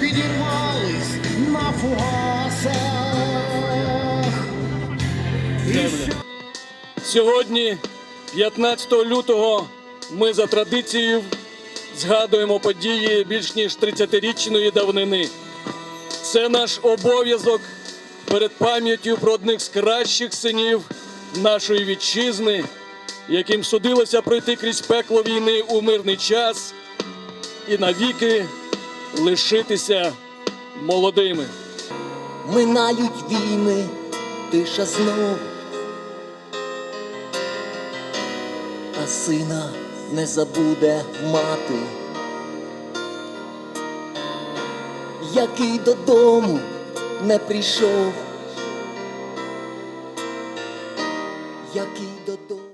підірвались на фугасах. І... Сьогодні, 15 лютого, ми за традицією згадуємо події більш ніж 30-річної давнини. Це наш обов'язок перед пам'яттю про одних з кращих синів нашої вітчизни, яким судилося пройти крізь пекло війни у мирний час і навіки лишитися молодими. Минають війни, тиша знов. А сина не забуде мати, який додому не прийшов, який додому.